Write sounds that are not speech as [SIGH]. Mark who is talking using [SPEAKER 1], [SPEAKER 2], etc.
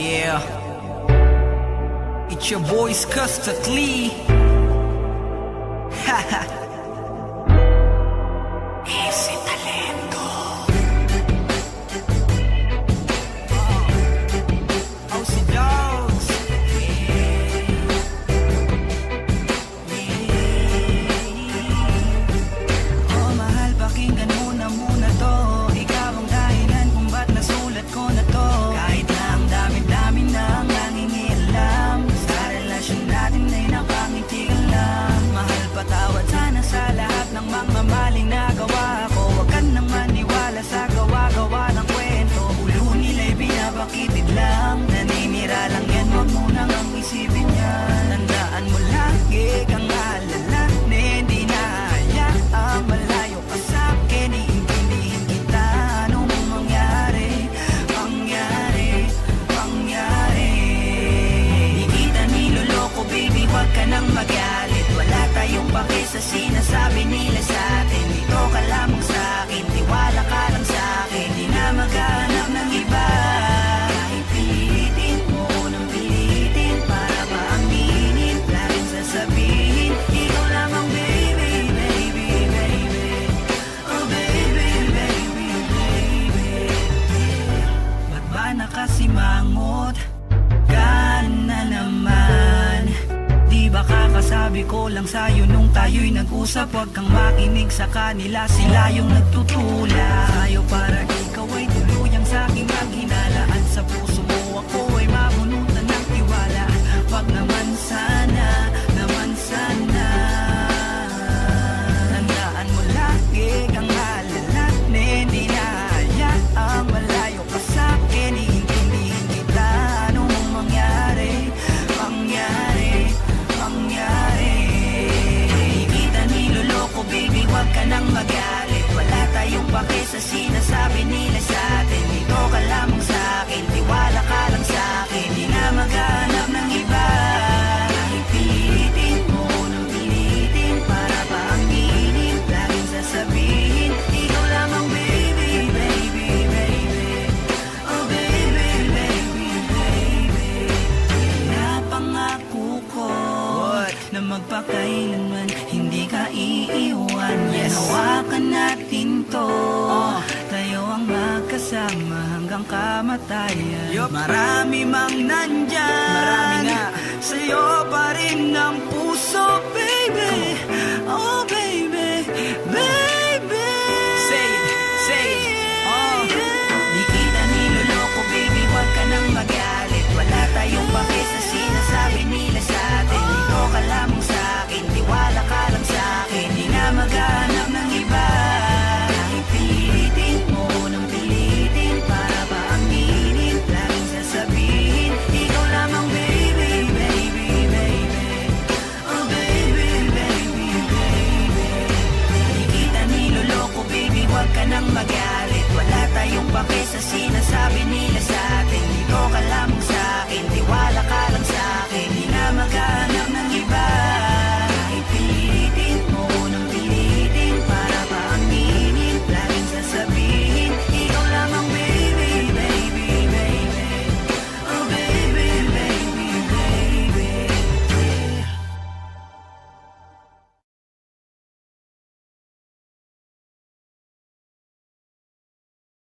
[SPEAKER 1] Yeah. It's your boys Custard Lee. Haha. [LAUGHS] nang magalit. Wala tayong pake sa sinasabi nila sa atin. Dito ka lamang sa akin, tiwala ka Nakakasabi ko lang sa'yo nung tayo'y nag-usap Huwag kang makinig sa kanila, sila yung nagtutula Sa'yo para ikaw magpakailanman Hindi ka iiwan yes. Hawakan natin to oh. Tayo ang magkasama hanggang kamatayan yep. Marami mang nandyan Marami nga. Sa'yo pa rin ang puso